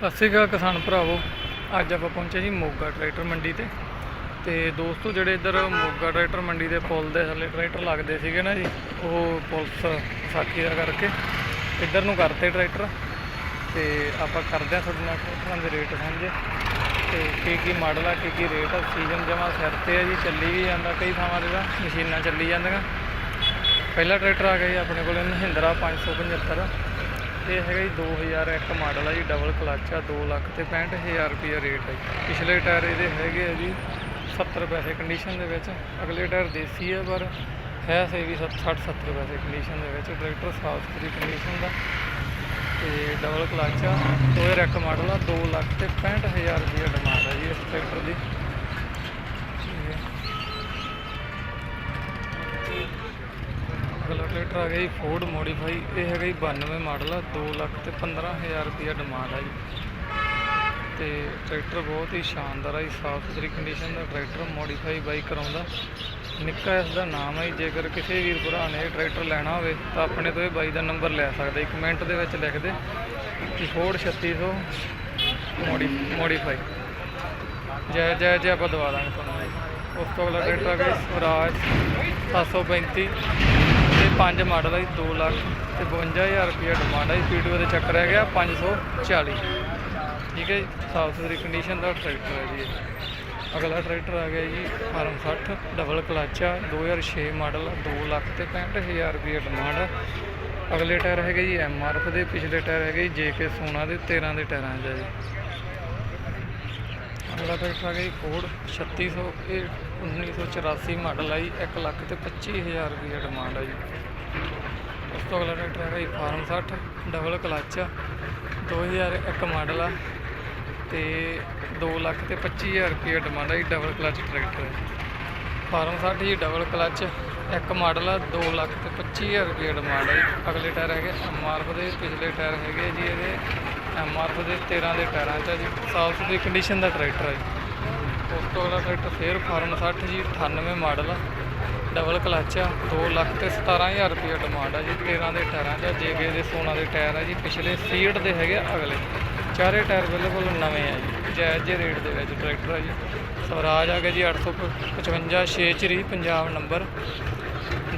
ਸਤਿ ਸ਼੍ਰੀ ਅਕਾਲ ਕਿਸਾਨ ਭਰਾਵੋ। ਅੱਜ ਆਪਾਂ ਪਹੁੰਚੇ ਜੀ ਮੋਗਾ ਟਰੈਕਟਰ ਮੰਡੀ ਤੇ। ਤੇ ਦੋਸਤੋ, ਜਿਹੜੇ ਇੱਧਰ ਮੋਗਾ ਟਰੈਕਟਰ ਮੰਡੀ ਦੇ ਪੁਲ ਦੇ ਥੱਲੇ ਟਰੈਕਟਰ ਲੱਗਦੇ ਸੀਗੇ ਨਾ ਜੀ, ਉਹ ਪੁਲਿਸ ਵਿਸਾਖੀ ਦਾ ਕਰਕੇ ਇੱਧਰ ਨੂੰ ਕਰਤੇ ਟਰੈਕਟਰ। ਤੇ ਆਪਾਂ ਕਰਦੇ ਹਾਂ ਤੁਹਾਡੇ ਨਾਲ ਟਰੈਕਟਰਾਂ ਦੇ ਰੇਟ ਸਮਝੇ। ਤੇ ਕੀ ਕੀ ਮਾਡਲ ਆ, ਕੀ ਕੀ ਰੇਟ ਆ, ਸੀਜ਼ਨ ਜਮਾ ਸਿਰ ਤੇ ਆ ਜੀ, ਚੱਲੀ ਵੀ ਜਾਂਦਾ ਕਈ ਥਾਵਾਂ ਤੇ ਤਾਂ, ਮਸ਼ੀਨਾਂ ਚੱਲੀ ਜਾਂਦੀਆਂ। ਪਹਿਲਾ ਟਰੈਕਟਰ ਆ ਗਿਆ ਜੀ ਆਪਣੇ ਕੋਲ ਮਹਿੰਦਰਾ 575 ਇਹ ਹੈਗਾ ਜੀ 2001 ਮਾਡਲ ਆ ਜੀ ਡਬਲ ਕਲਚ ਆ 2 ਲੱਖ ਤੇ 65000 ਰੁਪਏ ਰੇਟ ਹੈ ਜੀ। ਪਿਛਲੇ ਟਾਇਰ ਇਹਦੇ ਹੈਗੇ ਆ ਜੀ 70 ਪੈਸੇ ਕੰਡੀਸ਼ਨ ਦੇ ਵਿੱਚ, ਅਗਲੇ ਟਾਇਰ ਦੇਸੀ ਹੈ ਪਰ ਹੈ ਸੇ ਵੀ 60 70 ਪੈਸੇ ਕੰਡੀਸ਼ਨ ਦੇ ਵਿੱਚ ਟਰੈਕਟਰ ਸਾਫ਼ ਸੁਥਰੀ ਕੰਡੀਸ਼ਨ ਦਾ ਤੇ ਡਬਲ ਕਲਚ ਆ 2001 ਮਾਡਲ ਆ 2 ਲੱਖ ਤੇ 65000 ਰੁਪਏ ਡਿਮਾਂਡ ਆ ਜੀ ਇਸ ਟਰੈਕਟਰ ਦੀ ਤੇ ਅਗਲਾ ਟਰੈਕਟਰ ਆ ਗਿਆ ਜੀ ਫੋਰਡ ਮੋਡੀਫਾਈ ਇਹ ਹੈਗਾ ਜੀ 92 ਮਾਡਲ ਆ 2 ਲੱਖ ਤੇ 15000 ਰੁਪਏ ਡਿਮਾਂਡ ਆ ਜੀ। ਤੇ ਟਰੈਕਟਰ ਬਹੁਤ ਹੀ ਸ਼ਾਨਦਾਰ ਆ ਜੀ, ਸਾਫ਼ ਸੁਥਰੀ ਕੰਡੀਸ਼ਨ ਦਾ ਟਰੈਕਟਰ ਮੋਡੀਫਾਈ ਬਾਈ ਕਰਾਉਂਦਾ। ਨਿੱਕਾ ਇਸ ਦਾ ਨਾਮ ਹੈ ਜੀ। ਜੇਕਰ ਕਿਸੇ ਵੀਰ ਭਰਾ ਨੇ ਇਹ ਟਰੈਕਟਰ ਲੈਣਾ ਹੋਵੇ, ਤਾਂ ਆਪਣੇ ਤੋਂ ਇਹ ਬਾਈ ਦਾ ਨੰਬਰ ਲੈ ਸਕਦਾ। ਇੱਕ ਮਿੰਟ ਦੇ ਵਿੱਚ ਲਿਖ ਦੇ। ਕਿ ਫੋਰਡ 3600 ਮੋਡੀ ਮੋਡੀਫਾਈ ਜੈ ਜੈ ਜੈ ਆਪਾਂ ਦਵਾ ਦਾਂਗੇ ਤੁਹਾਨੂੰ। ਜੀ। ਉਸ ਤੋਂ ਅਗਲਾ ਟਰੈਕਟਰ ਆ ਗਿਆ ਜੀ ਸਵਰਾਜ 735 5 ਮਾਡਲ ਹੈ 2 ਲੱਖ ਤੇ 52000 ਰੁਪਏ ਡਿਮਾਂਡ ਹੈ ਪੀਟੀਓ ਦੇ ਚੱਕਰ ਹੈ ਗਿਆ 540 ਠੀਕ ਹੈ ਜੀ, ਸਾਫ਼ ਸੁਥਰੀ ਕੰਡੀਸ਼ਨ ਦਾ ਟਰੈਕਟਰ ਹੈ ਜੀ ਅਗਲਾ ਟਰੈਕਟਰ ਆ ਗਿਆ ਜੀ ਫਾਰਮ 60 ਡਬਲ ਕਲਚ ਆ 2006 ਮਾਡਲ 2 ਲੱਖ ਤੇ 65000 ਰੁਪਏ ਡਿਮਾਂਡ ਹੈ ਅਗਲੇ ਟਾਇਰ ਹੈਗੇ ਜੀ ਐਮਆਰਐਫ ਦੇ, ਪਿਛਲੇ ਟਾਇਰ ਹੈਗੇ ਜੀ ਜੇਕੇ ਸੋਨਾ ਦੇ 13 ਦੇ ਟਾਇਰਾਂ ਦਾ ਜੀ। ਅਗਲਾ ਟਰੈਕਟਰ ਆ ਗਿਆ ਜੀ ਫੋਰਡ 3600 ਇਹ 1984 ਮਾਡਲ ਆ ਜੀ 1 ਲੱਖ ਤੇ 25000 ਰੁਪਏ ਡਿਮਾਂਡ ਆ ਜੀ। ਤੋਂ ਅਗਲਾ ਟਰੈਕਟਰ ਹੈਗਾ ਜੀ ਫਾਰਮ 60 ਡਬਲ ਕਲਚ ਆ 2001 ਮਾਡਲ ਆ ਤੇ 2 ਲੱਖ ਤੇ 25000 ਰੁਪਏ ਡਿਮਾਂਡ ਆ ਜੀ ਡਬਲ ਕਲੱਚ ਟਰੈਕਟਰ। ਹੈ ਫਾਰਮ 60 ਜੀ ਡਬਲ ਕਲੱਚ ਇੱਕ ਮਾਡਲ ਆ 2 ਲੱਖ ਤੇ 25000 ਰੁਪਏ ਡਿਮਾਂਡ ਆ ਜੀ। ਅਗਲੇ ਟਾਇਰ ਹੈਗੇ ਐਮਆਰਐਫ ਦੇ, ਪਿਛਲੇ ਟਾਇਰ ਹੈਗੇ ਜੀ ਇਹਦੇ। ਐਮਆਰਐਫ ਦੇ 13 ਦੇ ਟਾਇਰਾਂ 'ਚ ਆ ਜੀ, ਸਾਫ਼ ਸੁਥਰੀ ਕੰਡੀਸ਼ਨ ਦਾ ਟਰੈਕਟਰ ਆ ਜੀ। ਉਸ ਤੋਂ ਅਗਲਾ ਟਰੈਕਟਰ ਫੇਰ ਫਾਰਮ 60 ਜੀ 98 ਮਾਡਲ ਆ। ਡਬਲ ਕਲਚ ਆ 2 ਲੱਖ ਤੇ 17000 ਰੁਪਏ ਡਿਮਾਂਡ ਆ ਜੀ 13 ਦੇ ਟਾਇਰਾਂ 'ਚ ਜੇਕੇ ਦੇ ਸੋਨਾ ਦੇ ਟਾਇਰ ਆ ਜੀ, ਪਿਛਲੇ ਸੀਟ ਦੇ ਹੈਗੇ ਆ ਅਗਲੇ। ਚਾਰੇ ਟਾਇਰ ਬਿਲਕੁਲ ਨਵੇਂ ਆ ਜੀ, ਜਾਇਜ਼ ਜਿਹੇ ਰੇਟ ਦੇ ਵਿੱਚ ਟਰੈਕਟਰ ਆ ਜੀ। ਸਵਰਾਜ ਆ ਗਿਆ ਜੀ 855 ਛੇਚਰੀ ਪੰਜਾਬ ਨੰਬਰ।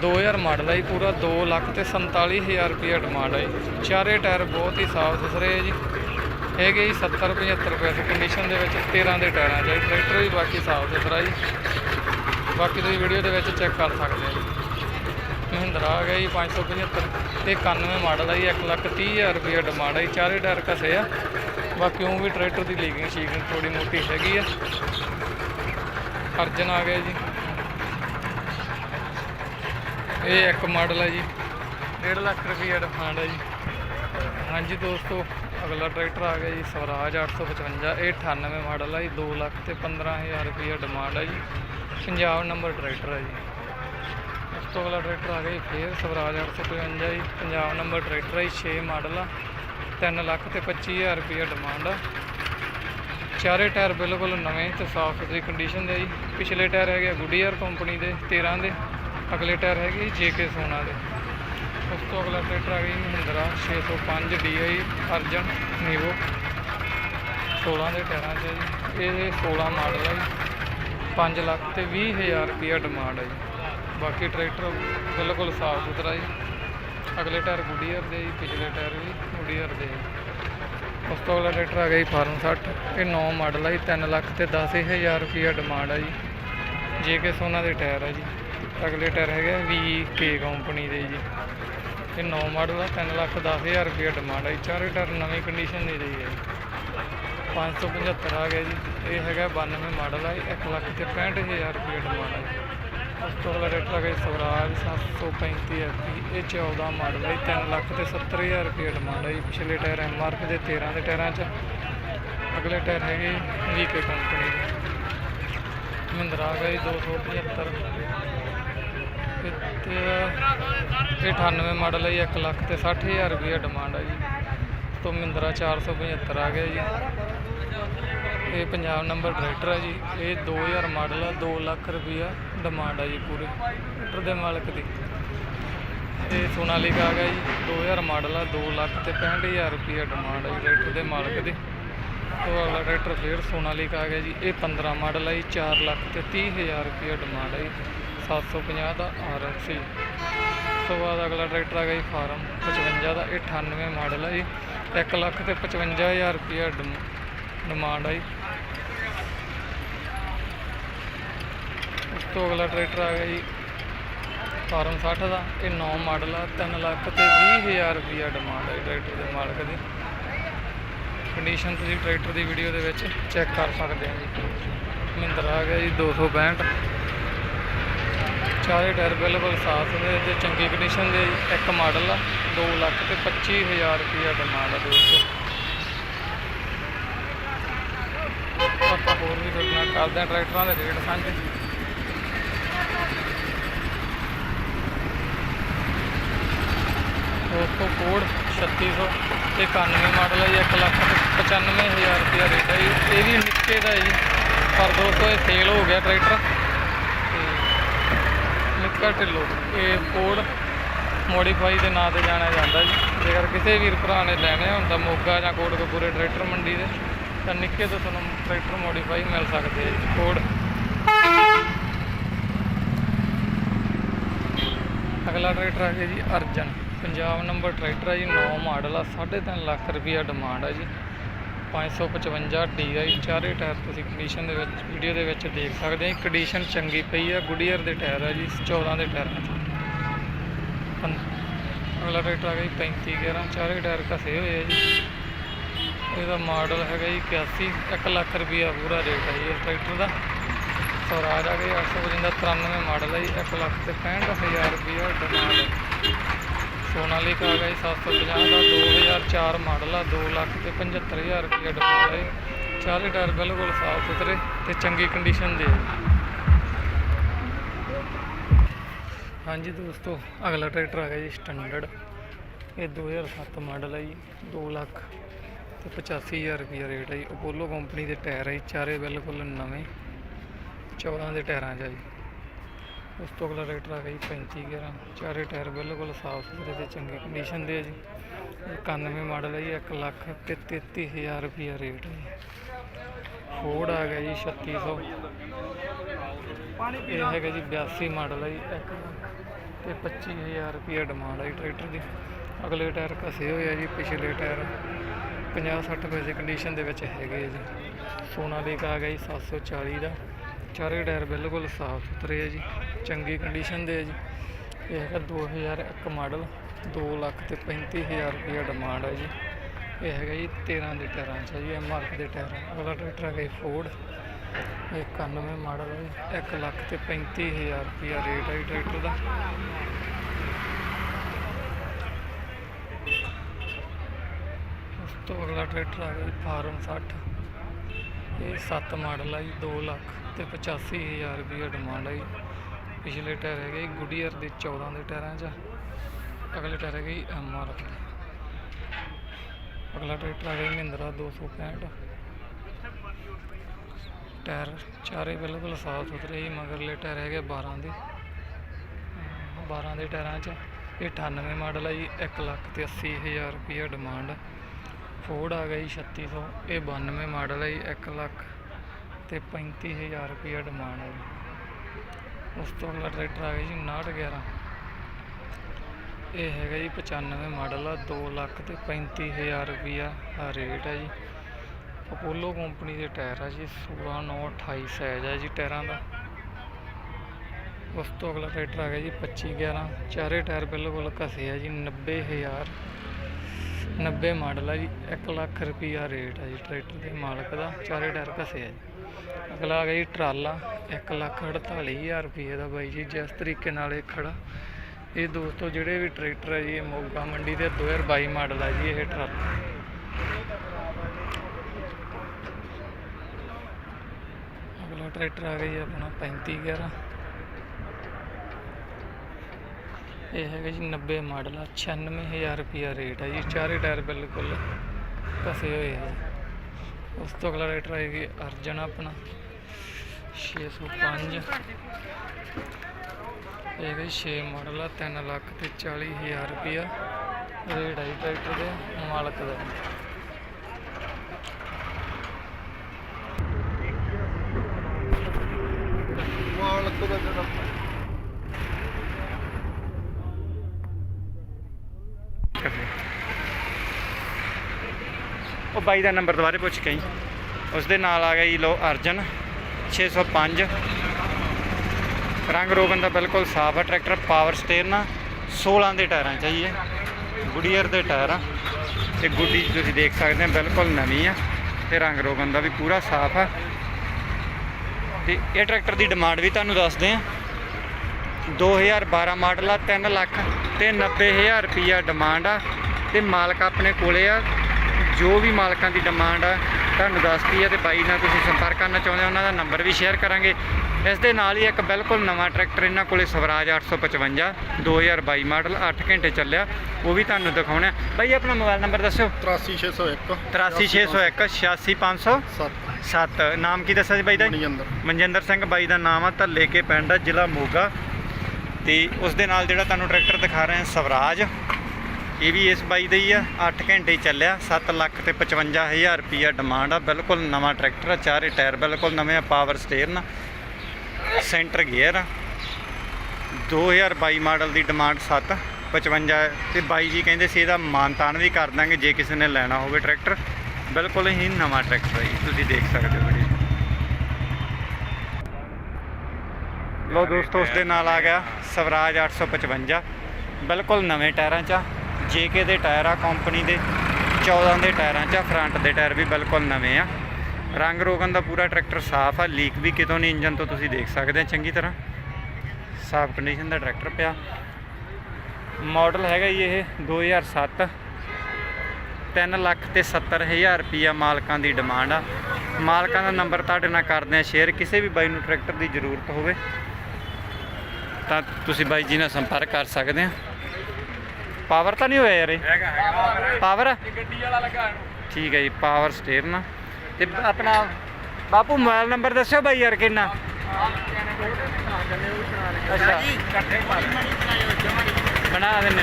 2000 ਮਾਡਲ ਆ ਜੀ ਪੂਰਾ 2 ਲੱਖ ਤੇ 47000 ਰੁਪਏ ਡਿਮਾਂਡ ਆ ਜੀ। ਚਾਰੇ ਟਾਇਰ ਬਹੁਤ ਹੀ ਸਾਫ਼ ਸੁਥਰੇ ਆ ਜੀ। ਹੈਗੇ ਜੀ 70 75 ਰੁਪਏ ਦੀ ਕੰਡੀਸ਼ਨ ਦੇ ਵਿੱਚ 13 ਦੇ ਟਾਇਰਾਂ 'ਚ ਆ ਜੀ, ਟਰੈਕਟਰ ਵੀ ਬਾਕੀ ਸਾਫ਼ ਸੁਥਰਾ ਜੀ। ਬਾਕੀ ਤੁਸੀਂ ਵੀਡੀਓ ਦੇ ਵਿੱਚ ਚੈੱਕ ਕਰ ਸਕਦੇ ਹੋ। ਜੀ ਮਹਿੰਦਰਾ ਆ ਗਿਆ ਜੀ 575 ਤੇ 91 ਮਾਡਲ ਆ ਜੀ 1 ਲੱਖ 30000 ਰੁਪਏ ਡਿਮਾਂਡ ਆ ਜੀ, ਚਾਰੇ ਟਾਇਰ ਘਸੇ ਆ। ਬਾਕੀ ਉਹ ਵੀ ਟਰੈਕਟਰ ਦੀ ਲੀਕਿੰਗ ਸ਼ੀਕਿੰਗ ਥੋੜੀ ਮੋਟੀ ਹੈਗੀ ਆ। ਅਰਜਨ ਆ ਗਿਆ ਜੀ। ਇਹ ਇੱਕ ਮਾਡਲ ਹੈ ਜੀ 1.5 ਲੱਖ ਰੁਪਏ ਡਿਮਾਂਡ ਹੈ ਜੀ। ਹਾਂਜੀ ਦੋਸਤੋ, ਅਗਲਾ ਟਰੈਕਟਰ ਆ ਗਿਆ ਜੀ, ਸਵਰਾਜ 855 ਇਹ 98 ਮਾਡਲ ਹੈ ਜੀ 2 ਲੱਖ ਤੇ 15000 ਰੁਪਏ ਡਿਮਾਂਡ ਹੈ ਜੀ। ਪੰਜਾਬ ਨੰਬਰ ਟਰੈਕਟਰ ਹੈ ਜੀ। ਉਸ ਤੋਂ ਅਗਲਾ ਟਰੈਕਟਰ ਆ ਗਿਆ ਜੀ ਫੇਰ, ਸਵਰਾਜ 855 ਜੀ। ਪੰਜਾਬ ਨੰਬਰ ਟਰੈਕਟਰ ਹੈ ਜੀ 6 ਮਾਡਲ ਆ 3 ਲੱਖ ਤੇ 25000 ਰੁਪਏ ਡਿਮਾਂਡ ਆ। ਚਾਰੇ ਟਾਇਰ ਬਿਲਕੁਲ ਨਵੇਂ ਤੇ ਸਾਫ਼ ਸੁਥਰੀ ਕੰਡੀਸ਼ਨ ਦੇ ਜੀ। ਪਿਛਲੇ ਟਾਇਰ ਹੈਗੇ ਗੁੱਡੀਅਰ ਕੰਪਨੀ ਦੇ 13 ਦੇ। ਅਗਲੇ ਟਾਇਰ ਹੈਗੇ ਜੇਕੇ ਸੋਨਾ ਦੇ। ਉਸ ਤੋਂ ਅਗਲਾ ਟਰੈਕਟਰ ਆ ਗਿਆ ਜੀ ਮਹਿੰਦਰਾ 605 DI ਅਰਜਨ ਨੀਵੋ 16 ਦੇ ਟਾਇਰਾਂ 'ਚ ਜੀ। ਇਹ 16 ਮਾਡਲ ਹੈ ਜੀ। 5 ਲੱਖ ਤੇ 20000 ਰੁਪਇਆ ਡਿਮਾਂਡ ਹੈ ਜੀ। ਬਾਕੀ ਟਰੈਕਟਰ ਬਿਲਕੁਲ ਸਾਫ਼ ਸੁਥਰਾ ਜੀ। ਅਗਲੇ ਟਾਇਰ ਗੁੱਡੀਅਰ ਦੇ ਜੀ, ਪਿਛਲੇ ਟਾਇਰ ਵੀ ਗੁੱਡੀਅਰ ਦੇ ਉਸ ਤੋਂ ਅਗਲਾ ਟਰੈਕਟਰ ਆ ਗਿਆ ਜੀ ਫਾਰਮ 60 ਇਹ ਨੌ ਮਾਡਲ ਹੈ ਜੀ 3 ਲੱਖ ਤੇ 10000 ਰੁਪਇਆ ਡਿਮਾਂਡ ਹੈ ਜੀ। ਜੇ ਕੇ ਸੋਨਾ ਦੇ ਟਾਇਰ ਹੈ ਜੀ। ਅਗਲੇ ਟਾਇਰ ਹੈਗੇ ਕੇ ਕੰਪਨੀ ਦੇ ਜੀ। ਇਹ ਨੌ ਮਾਡਲ ਆ 3 ਲੱਖ 10000 ਰੁਪਇਆ ਡਿਮਾਂਡ ਹੈ ਜੀ। ਚਾਰੇ ਟਾਇਰ ਨਵੀਂ ਕੰਡੀਸ਼ਨ ਦੇ ਰਹੀ ਹੈ ਜੀ। 575 ਆ ਗਿਆ ਜੀ। ਇਹ ਹੈਗਾ 92 ਮਾਡਲ ਹੈ 1 ਲੱਖ ਤੇ 65000 ਰੁਪਇਆ ਡਿਮਾਂਡ ਹੈ ਜੀ। ਉਸ ਤੋਂ ਅਗਲਾ ਟਰੈਕਟਰ ਆ ਗਿਆ ਜੀ ਸਵਰਾਜ 735 FP ਇਹ 14 ਮਾਡਲ ਹੈ 3 ਲੱਖ ਤੇ 70000 ਰੁਪਏ ਡਿਮਾਂਡ ਹੈ ਜੀ। ਪਿਛਲੇ ਟਾਇਰ ਐਮਆਰਪੀ ਦੇ 13 ਦੇ ਟਾਇਰਾਂ 'ਚ। ਅਗਲੇ ਟਾਇਰ ਹੈਗੇ ਵੀਕੇ ਕੰਪਨੀ ਦੇ। ਮਹਿੰਦਰਾ ਆ ਗਿਆ ਜੀ 275 ਤੇ ਇਹ 98 ਮਾਡਲ ਹੈ ਜੀ 1 ਲੱਖ ਤੇ 60000 ਰੁਪਏ ਡਿਮਾਂਡ ਹੈ ਜੀ। ਤੋਂ ਮਹਿੰਦਰਾ 475 ਆ ਗਿਆ ਜੀ। ਇਹ ਪੰਜਾਬ ਨੰਬਰ ਟਰੈਕਟਰ ਹੈ ਜੀ। ਇਹ 2000 ਮਾਡਲ ਆ 2 ਲੱਖ ਰੁਪਈਆ ਡਿਮਾਂਡ ਆ ਜੀ ਪੂਰੇ। ਟਰੈਕਟਰ ਦੇ ਮਾਲਕ ਦੀ। ਇਹ ਸੋਨਾਲੀਕਾ ਆ ਗਿਆ ਜੀ 2000 ਮਾਡਲ ਆ 2 ਲੱਖ ਤੇ 65000 ਰੁਪਈਆ ਡਿਮਾਂਡ ਆ ਜੀ ਟਰੈਕਟਰ ਦੇ ਮਾਲਕ ਦੀ। ਤੋਂ ਅਗਲਾ ਟਰੈਕਟਰ ਫੇਰ ਸੋਨਾਲੀਕਾ ਆ ਗਿਆ ਜੀ। ਇਹ 15 ਮਾਡਲ ਆ ਜੀ 4 ਲੱਖ ਤੇ 30 ਹਜ਼ਾਰ ਰੁਪਏ ਡਿਮਾਂਡ ਹੈ ਜੀ। 750 ਦਾ ਆਰ ਐਫ ਸੀ ਉਸ ਤੋਂ ਬਾਅਦ ਅਗਲਾ ਟਰੈਕਟਰ ਆ ਗਿਆ ਜੀ ਫਾਰਮ 55 ਦਾ। ਇਹ 98 ਮਾਡਲ ਆ ਜੀ। 1 ਲੱਖ ਤੇ 55 ਹਜ਼ਾਰ ਰੁਪਏ ਡਿਮਾਂਡ ਆਈ ਜੀ ਉਸ ਤੋਂ ਅਗਲਾ ਟਰੈਕਟਰ ਆ ਗਿਆ ਜੀ ਫਾਰਮ 60 ਦਾ। ਇਹ 9 ਮਾਡਲ ਆ 3 ਲੱਖ ਤੇ 20 ਹਜ਼ਾਰ ਰੁਪਏ ਡਿਮਾਂਡ ਹੈ ਜੀ ਟਰੈਕਟਰ ਦੇ ਮਾਲਕ ਦੀ। ਕੰਡੀਸ਼ਨ ਤੁਸੀਂ ਟਰੈਕਟਰ ਦੀ ਵੀਡੀਓ ਦੇ ਵਿੱਚ ਚੈੱਕ ਕਰ ਸਕਦੇ ਹੋ ਜੀ। ਮਹਿੰਦਰਾ ਆ ਗਿਆ ਜੀ 262 ਚਾਰੇ ਟਾਇਰ ਬਿਲਕੁਲ ਸਾਫ਼ ਨੇ ਤੇ ਚੰਗੀ ਕੰਡੀਸ਼ਨ ਦੇ ਜੀ। ਇੱਕ ਮਾਡਲ ਆ 2 ਲੱਖ ਤੇ 25000 ਰੁਪਏ ਡਿਮਾਂਡ ਆ ਦੋਸਤੋ ਆਪਾਂ ਹੋਰ ਵੀ ਤੁਹਾਡੇ ਨਾਲ ਕਰਦੇ ਹਾਂ ਟਰੈਕਟਰਾਂ ਦੇ ਰੇਟ ਸਾਂਝੇ। ਦੋਸਤੋ ਕੋਡ 3600 ਤੇ 91 ਮਾਡਲ ਹੈ ਜੀ 1 ਲੱਖ ਤੇ 95000 ਰੁਪਏ ਰੇਟ ਹੈ ਜੀ। ਇਹ ਵੀ ਨਿੱਕੇ ਦਾ ਜੀ, ਪਰ ਦੋਸਤੋ ਇਹ ਸੇਲ ਹੋ ਗਿਆ ਟਰੈਕਟਰ। ਤੇ ਨਿੱਕਾ ਢਿੱਲੋ। ਇਹ ਕੋਡ ਮੋਡੀਫਾਈ ਦੇ ਨਾਂ ਤੇ ਜਾਣਿਆ ਜਾਂਦਾ ਜੀ। ਜੇਕਰ ਕਿਸੇ ਵੀਰ ਭਰਾ ਨੇ ਲੈਣੇ ਹੋਣ ਤਾਂ ਮੋਗਾ ਜਾਂ ਕੋਡ ਤੋਂ ਪੂਰੇ ਟਰੈਕਟਰ ਮੰਡੀ ਦੇ, ਤਾਂ ਨਿੱਕੇ ਤੋਂ ਤੁਹਾਨੂੰ ਟਰੈਕਟਰ ਮੋਡੀਫਾਈ ਮਿਲ ਸਕਦੇ ਆ ਕੋਡ। ਅਗਲਾ ਟਰੈਕਟਰ ਆ ਗਿਆ ਜੀ ਅਰਜਨ। ਪੰਜਾਬ ਨੰਬਰ ਟਰੈਕਟਰ ਹੈ ਜੀ 9 ਮਾਡਲ ਆ 3.5 ਲੱਖ ਰੁਪਈਆ ਡਿਮਾਂਡ ਹੈ ਜੀ। 555 DI ਚਾਰੇ ਟਾਇਰ ਤੁਸੀਂ ਕੰਡੀਸ਼ਨ ਦੇ ਵਿੱਚ ਵੀਡੀਓ ਦੇ ਵਿੱਚ ਦੇਖ ਸਕਦੇ ਆ। ਕੰਡੀਸ਼ਨ ਚੰਗੀ ਪਈ ਆ ਗੁਡੀਅਰ ਦੇ ਟਾਇਰ ਆ ਜੀ 14 ਦੇ ਟਾਇਰਾਂ 'ਚ। ਪੰ- ਅਗਲਾ ਟਰੈਕਟਰ ਆ ਗਿਆ ਜੀ 35 11 ਚਾਰੇ ਟਾਇਰ ਘਸੇ ਹੋਏ ਆ ਜੀ। ਇਹਦਾ ਮਾਡਲ ਹੈਗਾ ਜੀ 81 1 ਲੱਖ ਰੁਪਈਆ ਪੂਰਾ ਰੇਟ ਹੈ ਜੀ ਇਸ ਟਰੈਕਟਰ ਦਾ। ਸਵਰਾਜ ਆ ਗਿਆ 855 93 ਮਾਡਲ ਹੈ ਜੀ 1 ਲੱਖ ਤੇ 65000 ਰੁਪਈਆ ਡਿਮਾਂਡ ਹੈ ਸੋਨਾਲੀਕਾ ਆ ਗਿਆ ਜੀ 750 ਦਾ 2004 ਮਾਡਲ ਆ 2 ਲੱਖ ਤੇ 75000 ਰੁਪਏ ਡਿਮਾਂਡ ਹੈ ਚਾਰੇ ਟਾਇਰ ਬਿਲਕੁਲ ਸਾਫ਼ ਸੁਥਰੇ ਤੇ ਚੰਗੀ ਕੰਡੀਸ਼ਨ ਦੇ। ਆ। ਹਾਂਜੀ ਦੋਸਤੋ, ਅਗਲਾ ਟਰੈਕਟਰ ਆ ਗਿਆ ਜੀ ਸਟੈਂਡਰਡ ਇਹ 2007 ਮਾਡਲ ਹੈ ਜੀ 2 ਲੱਖ ਤੇ 85000 ਰੁਪਏ ਰੇਟ ਹੈ ਜੀ। ਅਪੋਲੋ ਕੰਪਨੀ ਦੇ ਟਾਇਰ ਹੈ ਜੀ, ਚਾਰੇ ਬਿਲਕੁਲ ਨਵੇਂ 14 ਦੇ ਟਾਇਰਾਂ 'ਚ ਆ ਜੀ। ਉਸ ਤੋਂ ਅਗਲਾ ਟਰੈਕਟਰ ਆ ਗਿਆ ਜੀ 35 11 ਚਾਰੇ ਟਾਇਰ ਬਿਲਕੁਲ ਸਾਫ਼ ਸੁਥਰੇ ਤੇ ਚੰਗੀ ਕੰਡੀਸ਼ਨ ਦੇ ਆ ਜੀ। ਇਹ 91 ਮਾਡਲ ਹੈ ਜੀ 1 ਲੱਖ ਤੇ 33000 ਰੁਪਏ ਰੇਟ ਹੈ ਜੀ। ਫੋਰਡ ਆ ਗਿਆ ਜੀ 3600 ਇਹ ਹੈਗਾ ਜੀ 82 ਮਾਡਲ ਹੈ ਜੀ 1 ਲੱਖ ਤੇ 25000 ਰੁਪਏ ਡਿਮਾਂਡ ਹੈ ਜੀ ਟਰੈਕਟਰ ਦੀ। ਅਗਲੇ ਟਾਇਰ ਘਸੇ ਹੋਏ ਆ ਜੀ, ਪਿਛਲੇ ਟਾਇਰ 50 60 ਰੁਪਏ ਕੰਡੀਸ਼ਨ ਦੇ ਵਿੱਚ ਹੈਗੇ ਆ ਜੀ। ਸੋਨਾਲੀਕਾ ਆ ਗਿਆ ਜੀ 740 ਦਾ। ਚਾਰੇ ਟਾਇਰ ਬਿਲਕੁਲ ਸਾਫ਼ ਸੁਥਰੇ ਆ ਜੀ। ਚੰਗੀ ਕੰਡੀਸ਼ਨ ਦੇ ਆ ਜੀ। ਇਹ ਹੈਗਾ 2001 ਮਾਡਲ 2 ਲੱਖ ਤੇ 35000 ਰੁਪਏ ਡਿਮਾਂਡ ਹੈ ਜੀ। ਇਹ ਹੈਗਾ ਜੀ 13 ਦੇ ਟਾਇਰਾਂ 'ਚ ਹੈ ਜੀ ਐਮਆਰਐਫ ਦੇ ਟਾਇਰ ਅਗਲਾ ਟਰੈਕਟਰ ਹੈਗਾ ਜੀ ਫੋਰਡ ਇਹ 91 ਮਾਡਲ ਹੈ ਜੀ 1 ਲੱਖ ਤੇ 35000 ਰੁਪਏ ਰੇਟ ਹੈ ਜੀ ਟਰੈਕਟਰ ਦਾ। ਉਸ ਤੋਂ ਅਗਲਾ ਟਰੈਕਟਰ ਆ ਗਿਆ ਜੀ ਫਾਰਮ 60 ਇਹ 7 ਮਾਡਲ ਹੈ ਜੀ 2 ਲੱਖ ਤੇ 85000 ਰੁਪਏ ਡਿਮਾਂਡ ਹੈ ਜੀ। ਪਿਛਲੇ ਟਾਇਰ ਹੈਗੇ ਜੀ, ਗੁਡੀਅਰ ਦੇ 14 ਦੇ ਟਾਇਰਾਂ 'ਚ। ਅਗਲੇ ਟਾਇਰ ਹੈਗੇ ਜੀ ਐਮਆਰਐਫ ਦੇ ਅਗਲਾ ਟਰੈਕਟਰ ਆ ਗਿਆ ਜੀ, ਮਹਿੰਦਰਾ 265 ਟਾਇਰ ਚਾਰੇ ਬਿਲਕੁਲ ਸਾਫ਼ ਸੁਥਰੇ ਜੀ ਮਗਰਲੇ ਟਾਇਰ ਹੈਗੇ 12 ਦੇ। ਅਮ 12 ਦੇ ਟਾਇਰਾਂ 'ਚ। ਇਹ 98 ਮਾਡਲ ਹੈ ਜੀ 1 ਲੱਖ ਤੇ 80000 ਰੁਪਏ ਡਿਮਾਂਡ। ਫੋਰਡ ਆ ਗਈ ਜੀ 3600 ਇਹ 92 ਮਾਡਲ ਹੈ ਜੀ 1 ਲੱਖ ਤੇ 35000 ਰੁਪਏ ਡਿਮਾਂਡ ਹੈ ਜੀ। ਉਸ ਤੋਂ ਅਗਲਾ ਟਰੈਕਟਰ ਆ ਗਿਆ ਜੀ 5911 ਇਹ ਹੈਗਾ ਜੀ 95 ਮਾਡਲ ਆ 2 ਲੱਖ ਤੇ 35000 ਰੁਪਿਆ ਰੇਟ ਹੈ ਜੀ। ਅਪੋਲੋ ਕੰਪਨੀ ਦੇ ਟਾਇਰ ਆ ਜੀ 16 9 28 ਸਾਈਜ਼ ਆ ਜੀ ਟਾਇਰਾਂ ਦਾ। ਉਸ ਤੋਂ ਅਗਲਾ ਟਰੈਕਟਰ ਆ ਗਿਆ ਜੀ 25 11 ਚਾਰੇ ਟਾਇਰ ਬਿਲਕੁਲ ਘਸੇ ਆ ਜੀ 90000 90 ਮਾਡਲ ਆ ਜੀ 1 ਲੱਖ ਰੁਪਿਆ ਰੇਟ ਹੈ ਜੀ ਟਰੈਕਟਰ ਦੇ ਮਾਲਕ ਦਾ, ਚਾਰੇ ਟਾਇਰ ਘਸੇ ਆ ਜੀ। ਅਗਲਾ ਆ ਗਿਆ ਜੀ ਟਰਾਲਾ 1 ਲੱਖ 48000 ਰੁਪਏ ਦਾ ਬਾਈ ਜੀ, ਜਿਸ ਤਰੀਕੇ ਨਾਲ ਇਹ ਖੜਾ। ਇਹ ਦੋਸਤੋ, ਜਿਹੜੇ ਵੀ ਟਰੈਕਟਰ ਹੈ ਜੀ, ਇਹ ਮੋਗਾ ਮੰਡੀ ਦੇ 2022 ਮਾਡਲ ਹੈ ਜੀ ਇਹ ਟਰਾਲਾ। ਅਗਲਾ ਟਰੈਕਟਰ ਆ ਗਿਆ ਜੀ ਆਪਣਾ 35 11 ਇਹ ਹੈਗਾ ਜੀ 90 ਮਾਡਲ ਆ 96000 ਰੁਪਿਆ ਰੇਟ ਹੈ ਜੀ, ਚਾਰੇ ਟਾਇਰ ਬਿਲਕੁਲ ਘਸੇ ਹੋਏ ਆ। ਜੀ ਉਸ ਤੋਂ ਅਗਲਾ ਰਾਈਟਰ ਆਏਗੀ ਅਰਜਨ ਆਪਣਾ 605 ਇਹ ਵੀ 6 ਮਾਡਲ ਆ 3 ਲੱਖ ਤੇ 40 ਹਜ਼ਾਰ ਰੁਪਿਆ ਰੇਟ ਆਈ ਟਰੈਕਟਰ ਦੇ ਮਾਲਕ ਦਾ। ਮਾਲਕ ਦਾ ਜਿਹੜਾ ਉਹ ਬਾਈ ਦਾ ਨੰਬਰ ਦੁਬਾਰੇ ਪੁੱਛ ਕੇ ਆਈ। ਉਸ ਦੇ ਨਾਲ ਆ ਗਿਆ ਜੀ ਲੋ ਅਰਜਨ 605 ਰੰਗ ਰੋਗਨ ਦਾ ਬਿਲਕੁਲ ਸਾਫ਼ ਹੈ ਟਰੈਕਟਰ ਪਾਵਰ ਸਟੇਅਰਨ ਨਾ 16 ਦੇ ਟਾਇਰਾਂ ਚਾਹੀਏ ਗੁਡੀਅਰ ਦੇ ਟਾਇਰ ਆ। ਤੇ ਗੁੱਡੀ ਤੁਸੀਂ ਦੇਖ ਸਕਦੇ ਹੋ ਬਿਲਕੁਲ ਨਵੀਂ ਆ। ਤੇ ਰੰਗ ਰੋਗਨ ਦਾ ਵੀ ਪੂਰਾ ਸਾਫ਼ ਆ। ਤੇ ਇਹ ਟਰੈਕਟਰ ਦੀ ਡਿਮਾਂਡ ਵੀ ਤੁਹਾਨੂੰ ਦੱਸਦੇ ਆ। 2012 ਮਾਡਲ ਆ 3 ਲੱਖ ਤੇ 90000 ਰੁਪਿਆ ਡਿਮਾਂਡ ਆ। ਤੇ ਮਾਲਕ ਆਪਣੇ ਕੋਲੇ ਆ। ਜੋ ਵੀ ਮਾਲਕਾਂ ਦੀ ਡਿਮਾਂਡ ਆ ਤੁਹਾਨੂੰ ਦੱਸਦੀ ਆ ਤੇ ਬਾਈ ਨਾਲ ਤੁਸੀਂ ਸੰਪਰਕ ਕਰਨਾ ਚਾਹੁੰਦੇ ਹੋ ਉਹਨਾਂ ਦਾ ਨੰਬਰ ਵੀ ਸ਼ੇਅਰ ਕਰਾਂਗੇ। ਇਸ ਦੇ ਨਾਲ ਹੀ ਇੱਕ ਬਿਲਕੁਲ ਨਵਾਂ ਟਰੈਕਟਰ ਇਹਨਾਂ ਕੋਲੇ ਸਵਰਾਜ 855 2022 ਮਾਡਲ 8 ਘੰਟੇ ਚੱਲਿਆ ਉਹ ਵੀ ਤੁਹਾਨੂੰ ਦਿਖਾਉਣਾ। ਬਾਈ ਆਪਣਾ ਮੋਬਾਈਲ ਨੰਬਰ ਦੱਸਿਓ। 83601 83601 86507 7 ਨਾਮ ਕੀ ਦੱਸਿਆ ਜੀ ਬਾਈ ਦਾ? ਮਨਜਿੰਦਰ। ਮਨਜਿੰਦਰ ਸਿੰਘ ਬਾਈ ਦਾ ਨਾਮ ਆ ਧੱਲੇ ਕੇ ਪਿੰਡ ਆ ਜ਼ਿਲ੍ਹਾ ਮੋਗਾ। ਤੇ ਉਸ ਦੇ ਨਾਲ ਜਿਹੜਾ ਤੁਹਾਨੂੰ ਟਰੈਕਟਰ ਦਿਖਾ ਰਹੇ ਹਾਂ ਸਵਰਾਜ। ਇਹ ਵੀ ਇਸ ਬਾਈ ਦਾ ਹੀ ਆ। 8 ਘੰਟੇ ਚੱਲਿਆ। 7 ਲੱਖ ਤੇ 55000 ਰੁਪਿਆ ਡਿਮਾਂਡ ਆ। ਬਿਲਕੁਲ ਨਵਾਂ ਟਰੈਕਟਰ ਆ। ਚਾਰੇ ਟਾਇਰ ਬਿਲਕੁਲ ਨਵੇਂ ਆ। ਪਾਵਰ ਸਟੇਅਰਨ ਸੈਂਟਰ ਗੇਅਰ ਆ। 2022 ਮਾਡਲ ਦੀ ਡਿਮਾਂਡ 7 55 ਤੇ ਬਾਈ ਜੀ ਕਹਿੰਦੇ ਸੀ ਇਹਦਾ ਮਾਨਤਾਨ ਵੀ ਕਰ ਦਾਂਗੇ ਜੇ ਕਿਸੇ ਨੇ ਲੈਣਾ ਹੋਵੇ ਟਰੈਕਟਰ। ਬਿਲਕੁਲ ਹੀ ਨਵਾਂ ਟਰੈਕਟਰ ਹੈ ਜੀ। ਤੁਸੀਂ ਦੇਖ ਸਕਦੇ ਹੋ ਵੀਡੀਓ। ਲੋ ਦੋਸਤੋ ਉਸ ਦੇ ਨਾਲ ਆ ਗਿਆ ਸਵਰਾਜ 855 ਬਿਲਕੁਲ ਨਵੇਂ ਟਾਇਰਾਂ 'ਚ ਜੇਕੇ ਦੇ ਟਾਇਰ ਆ, ਕੰਪਨੀ ਦੇ 14 ਦੇ ਟਾਇਰਾਂ 'ਚ ਫਰੰਟ ਦੇ ਟਾਇਰ ਵੀ ਬਿਲਕੁਲ ਨਵੇਂ ਆ। ਰੰਗ ਰੋਗਨ ਦਾ ਪੂਰਾ ਟਰੈਕਟਰ ਸਾਫ਼ ਆ, ਲੀਕ ਵੀ ਕਿਤੋਂ ਨਹੀਂ ਇੰਜਨ ਤੋਂ ਤੁਸੀਂ ਦੇਖ ਸਕਦੇ ਆ ਚੰਗੀ ਤਰ੍ਹਾਂ। ਸਾਫ਼ ਕੰਡੀਸ਼ਨ ਦਾ ਟਰੈਕਟਰ ਪਿਆ। ਮਾਡਲ ਹੈਗਾ ਜੀ ਇਹ 2007 3 ਲੱਖ ਤੇ 70 ਹਜ਼ਾਰ ਰੁਪਈਆ ਮਾਲਕਾਂ ਦੀ ਡਿਮਾਂਡ ਆ। ਮਾਲਕਾਂ ਦਾ ਨੰਬਰ ਤੁਹਾਡੇ ਨਾਲ ਕਰਦੇ ਆ ਸ਼ੇਅਰ, ਕਿਸੇ ਵੀ ਬਾਈ ਨੂੰ ਟਰੈਕਟਰ ਦੀ ਜ਼ਰੂਰਤ ਹੋਵੇ ਤਾਂ ਤੁਸੀਂ ਬਾਈ ਜੀ ਨਾਲ ਸੰਪਰਕ ਕਰ ਸਕਦੇ ਆ। ਪਾਵਰ ਤਾਂ ਨਹੀਂ ਹੋਇਆ ਯਾਰ ਇਹ? ਹੈਗਾ ਹੈਗਾ ਪਾਵਰ ਆ? ਗੱਡੀ ਵਾਲਾ ਲੱਗਾ ਇਹਨੂੰ। ਠੀਕ ਹੈ ਜੀ ਪਾਵਰ ਸਟੇਅਰਨ ਤੇ ਆਪਣਾ ਬਾਪੂ ਮੋਬਾਈਲ ਨੰਬਰ ਦੱਸਿਓ ਬਾਈ ਯਾਰ ਕਿੰਨਾ? ਅੱਛਾ। ਬਣਾ ਦਿੰਨੇ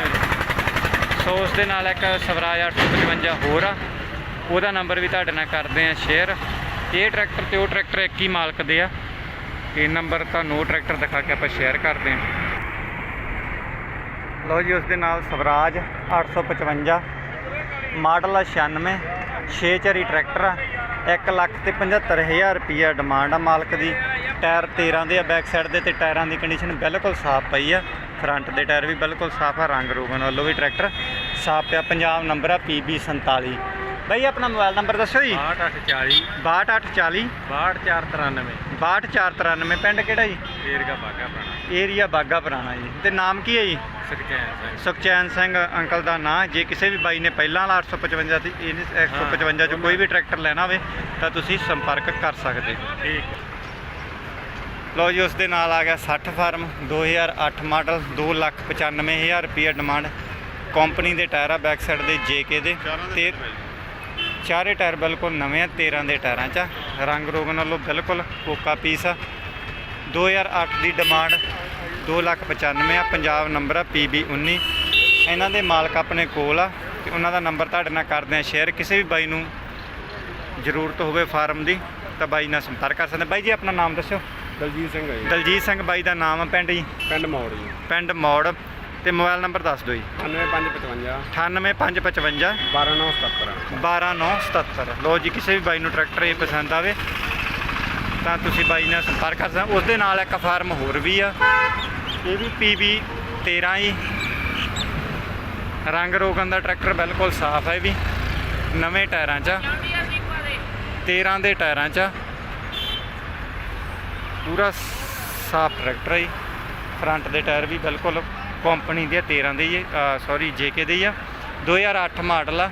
ਸੋ ਉਸ ਦੇ ਨਾਲ ਇੱਕ ਸਵਰਾਜ 855 ਹੋਰ ਆ। ਉਹਦਾ ਨੰਬਰ ਵੀ ਤੁਹਾਡੇ ਨਾਲ ਕਰਦੇ ਆ ਸ਼ੇਅਰ ਇਹ ਟਰੈਕਟਰ ਤੇ ਉਹ ਟਰੈਕਟਰ ਇੱਕ ਹੀ ਮਾਲਕ ਦੇ ਆ। ਇਹ ਨੰਬਰ ਤੁਹਾਨੂੰ ਉਹ ਟਰੈਕਟਰ ਦਿਖਾ ਕੇ ਆਪਾਂ ਸ਼ੇਅਰ ਕਰਦੇ ਹਾਂ। ਲਓ ਜੀ ਉਸ ਦੇ ਨਾਲ ਸਵਰਾਜ 855 ਮਾਡਲ ਆ 96 ਛੇ ਚਰੀ ਟਰੈਕਟਰ ਆ 1 ਲੱਖ ਤੇ 75000 ਰੁਪਈਆ ਡਿਮਾਂਡ ਆ ਮਾਲਕ ਦੀ। ਟਾਇਰ 13 ਦੇ ਆ ਬੈਕ ਸਾਈਡ ਦੇ ਤੇ ਟਾਇਰਾਂ ਦੀ ਕੰਡੀਸ਼ਨ ਬਿਲਕੁਲ ਸਾਫ਼ ਪਈ ਆ। ਫਰੰਟ ਦੇ ਟਾਇਰ ਵੀ ਬਿਲਕੁਲ ਸਾਫ਼ ਆ ਰੰਗ ਰੋਗਨ ਵੱਲੋਂ ਵੀ ਟਰੈਕਟਰ ਸਾਫ਼ ਪਿਆ। ਪੰਜਾਬ ਨੰਬਰ ਆ PB47 ਬਾਈ ਆਪਣਾ ਮੋਬਾਈਲ ਨੰਬਰ ਦੱਸਿਓ ਜੀ? 6840 6280 62493 62493 ਪਿੰਡ ਕਿਹੜਾ ਜੀ? ਏਰਗਾ ਬਾਗਾ ਆਪਣਾ ਏਰੀਆ ਬਾਗਾ ਪੁਰਾਣਾ ਜੀ। ਤੇ ਨਾਮ ਕੀ ਹੈ ਜੀ? ਸਖਚੈਨ ਸੁਖਚੈਨ ਸਿੰਘ ਅੰਕਲ ਦਾ ਨਾਂ। ਜੇ ਕਿਸੇ ਵੀ ਬਾਈ ਨੇ ਪਹਿਲਾਂ ਵਾਲਾ 855 ਦੀ ਇਹ 155 ਚ ਕੋਈ ਵੀ ਟਰੈਕਟਰ ਲੈਣਾ ਹੋਵੇ ਤਾਂ ਤੁਸੀਂ ਸੰਪਰਕ ਕਰ ਸਕਦੇ ਹੋ। ਠੀਕ ਲਓ ਜੀ ਉਸ ਦੇ ਨਾਲ ਆ ਗਿਆ 60 ਫਾਰਮ 2008 ਮਾਡਲ 295000 ਰੁਪਏ ਡਿਮਾਂਡ। ਕੰਪਨੀ ਦੇ ਟਾਇਰ ਆ ਬੈਕ ਸਾਈਡ ਦੇ JK ਦੇ ਤੇ ਚਾਰੇ ਟਾਇਰ ਬਿਲਕੁਲ ਨਵੇਂ ਆ 13 ਦੇ ਟਾਇਰਾਂ 'ਚ। ਰੰਗ ਰੋਗਨ ਨਾਲੋਂ ਬਿਲਕੁਲ ਕੋਕਾ ਪੀਸ ਆ। 2008 ਦੀ ਡਿਮਾਂਡ 295 ਆ ਪੰਜਾਬ ਨੰਬਰ ਆ PB19 ਇਹਨਾਂ ਦੇ ਮਾਲਕ ਆਪਣੇ ਕੋਲ ਆ ਤੇ ਉਹਨਾਂ ਦਾ ਨੰਬਰ ਤੁਹਾਡੇ ਨਾਲ ਕਰਦੇ ਆ ਸ਼ੇਅਰ। ਕਿਸੇ ਵੀ ਬਾਈ ਨੂੰ ਜ਼ਰੂਰਤ ਹੋਵੇ ਫਾਰਮ ਦੀ ਤਾਂ ਬਾਈ ਨਾਲ ਸੰਪਰਕ ਕਰ ਸਕਦੇ। ਬਾਈ ਜੀ ਆਪਣਾ ਨਾਮ ਦੱਸਿਓ ਦਲਜੀਤ ਸਿੰਘ ਹੈ ਜੀ। ਦਲਜੀਤ ਸਿੰਘ ਬਾਈ ਦਾ ਨਾਮ ਆ ਪਿੰਡ ਜੀ? ਪਿੰਡ ਮੌੜ ਜੀ। ਪਿੰਡ ਮੌੜ ਤੇ ਮੋਬਾਈਲ ਨੰਬਰ ਦੱਸ ਦਿਓ ਜੀ। 9555 98555 12977 12977 ਲੋ ਜੀ ਕਿਸੇ ਵੀ ਬਾਈ ਨੂੰ ਟਰੈਕਟਰ ਇਹ ਪਸੰਦ ਆਵੇ ਤਾਂ ਤੁਸੀਂ ਬਾਈ ਨਾਲ ਸੰਪਰਕ ਕਰ ਸਕਦੇ ਹੋ। ਉਸ ਦੇ ਨਾਲ ਇੱਕ ਫਾਰਮ ਹੋਰ ਵੀ ਆ। ਇਹ ਵੀ PB 13 ਜੀ ਰੰਗ ਰੋਗਨ ਦਾ ਟਰੈਕਟਰ ਬਿਲਕੁਲ ਸਾਫ਼ ਹੈ ਵੀ। ਨਵੇਂ ਟਾਇਰਾਂ 'ਚ ਆ। 13 ਦੇ ਟਾਇਰਾਂ 'ਚ ਆ। ਪੂਰਾ ਸਾਫ਼ ਟਰੈਕਟਰ ਹੈ ਜੀ। ਫਰੰਟ ਦੇ ਟਾਇਰ ਵੀ ਬਿਲਕੁਲ ਕੰਪਨੀ ਦੇ 13 ਦੇ ਹੀ ਸੌਰੀ JK ਦੇ ਹੀ ਆ। 2008 ਮਾਡਲ ਆ।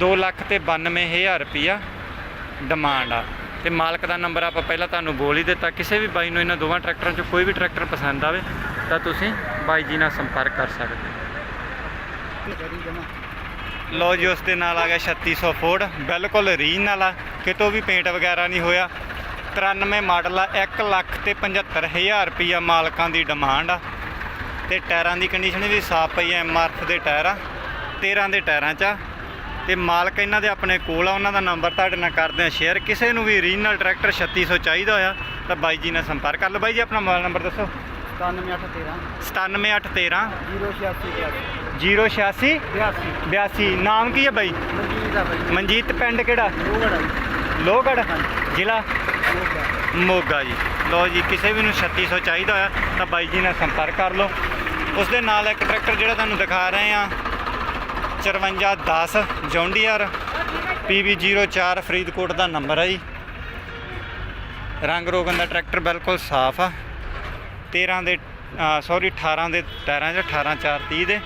2 ਲੱਖ ਤੇ 92000 ਰੁਪਿਆ ਡਿਮਾਂਡ ਆ। ਤੇ ਮਾਲਕ ਦਾ ਨੰਬਰ ਆਪਾਂ ਪਹਿਲਾਂ ਤੁਹਾਨੂੰ ਬੋਲ ਹੀ ਦਿੱਤਾ। ਕਿਸੇ ਵੀ ਬਾਈ ਨੂੰ ਇਹਨਾਂ ਦੋਵਾਂ ਟਰੈਕਟਰਾਂ 'ਚੋਂ ਕੋਈ ਵੀ ਟਰੈਕਟਰ ਪਸੰਦ ਆਵੇ, ਤਾਂ ਤੁਸੀਂ ਬਾਈ ਜੀ ਨਾਲ ਸੰਪਰਕ ਕਰ ਸਕਦੇ ਹੋ। ਲੋ ਜੀ, ਉਸ ਦੇ ਨਾਲ ਆ ਗਿਆ 3600 ਫੋਰਡ। ਬਿਲਕੁਲ ਰੀਜਨਲ ਆ ਕਿਤੋਂ ਵੀ ਪੇਂਟ ਵਗੈਰਾ ਨਹੀਂ ਹੋਇਆ। 93 ਮਾਡਲ ਆ 1 ਲੱਖ ਤੇ 75000 ਰੁਪਿਆ ਮਾਲਕਾਂ ਦੀ ਡਿਮਾਂਡ ਆ। ਤੇ ਟਾਇਰਾਂ ਦੀ ਕੰਡੀਸ਼ਨ ਵੀ ਸਾਫ਼ ਪਈ ਐ ਐਮਆਰਐਫ ਦੇ ਟਾਇਰ ਆ 13 ਦੇ ਟਾਇਰਾਂ 'ਚ ਆ। ਤੇ ਮਾਲਕ ਇਹਨਾਂ ਦੇ ਆਪਣੇ ਕੋਲ ਆ ਉਹਨਾਂ ਦਾ ਨੰਬਰ ਤੁਹਾਡੇ ਨਾਲ ਕਰਦੇ ਆ ਸ਼ੇਅਰ ਕਿਸੇ ਨੂੰ ਵੀ ਰੀਜਨਲ ਟਰੈਕਟਰ 3600 ਚਾਹੀਦਾ ਹੋਇਆ ਤਾਂ ਬਾਈ ਜੀ ਨਾਲ ਸੰਪਰਕ ਕਰ ਲਓ। ਬਾਈ ਜੀ ਆਪਣਾ ਮੋਬਾਈਲ ਨੰਬਰ ਦੱਸੋ। 97813 97813 086 086 82 82 ਨਾਮ ਕੀ ਹੈ ਬਾਈ? ਮਨਜੀਤ ਆ ਭਾਈ ਮਨਜੀਤ ਪਿੰਡ ਕਿਹੜਾ? ਰੋਗੜਾ ਲੋਹਗੜ੍ਹ। ਜ਼ਿਲ੍ਹਾ? ਮੋਗਾ। ਜੀ। ਲੋ ਜੀ ਕਿਸੇ ਵੀ ਨੂੰ 3600 ਚਾਹੀਦਾ ਹੋਇਆ ਤਾਂ ਬਾਈ ਜੀ ਨਾਲ ਸੰਪਰਕ ਕਰ ਲਓ। ਉਸ ਦੇ ਨਾਲ ਇੱਕ ਟਰੈਕਟਰ ਜਿਹੜਾ ਤੁਹਾਨੂੰ ਦਿਖਾ ਰਹੇ ਆ 5410 ਜੌਂਡੀਅਰ PB04 ਫਰੀਦਕੋਟ ਦਾ ਨੰਬਰ ਹੈ ਜੀ। ਰੰਗ ਰੋਗਨ ਦਾ ਟਰੈਕਟਰ ਬਿਲਕੁਲ ਸਾਫ਼ ਆ। 13 ਦੇ ਸੌਰੀ 18 ਦੇ ਟਾਇਰਾਂ 'ਚ 18 4 30 ਦੇ।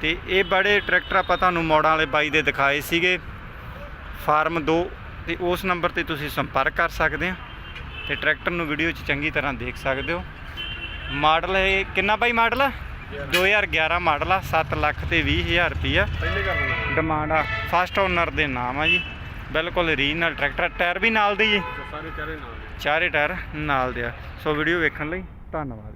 ਤੇ ਇਹ ਬੜੇ ਟਰੈਕਟਰ ਆਪਾਂ ਤੁਹਾਨੂੰ ਮੋੜਾਂ ਵਾਲੇ ਬਾਈ ਦੇ ਦਿਖਾਏ ਸੀਗੇ। ਫਾਰਮ 2 ਤੇ ਉਸ ਨੰਬਰ ਤੇ ਤੁਸੀਂ ਸੰਪਰਕ ਕਰ ਸਕਦੇ ਆ ਤੇ ਟਰੈਕਟਰ ਨੂੰ ਵੀਡੀਓ 'ਚ ਚੰਗੀ ਤਰ੍ਹਾਂ ਦੇਖ ਸਕਦੇ ਹੋ। ਮਾਡਲ ਇਹ ਕਿੰਨਾ ਬਾਈ ਮਾਡਲ ਆ? 2011 ਮਾਡਲ ਆ 7 ਲੱਖ ਤੇ 20000 ਰੁਪਈਆ। ਪਹਿਲੇ ਕਰ ਦੇਣਾ ਡਿਮਾਂਡ ਆ। ਫਸਟ ਓਨਰ ਦੇ ਨਾਮ ਆ ਜੀ। ਬਿਲਕੁਲ ਰੀਜਨਲ ਟਰੈਕਟਰ ਟਾਇਰ ਵੀ ਨਾਲ ਦੇ ਜੀ। ਸਾਰੇ ਚਾਰੇ ਨਾਲ ਚਾਰੇ ਟਾਇਰ ਨਾਲ ਦੇ ਆ। ਸੋ ਵੀਡੀਓ ਵੇਖਣ ਲਈ ਧੰਨਵਾਦ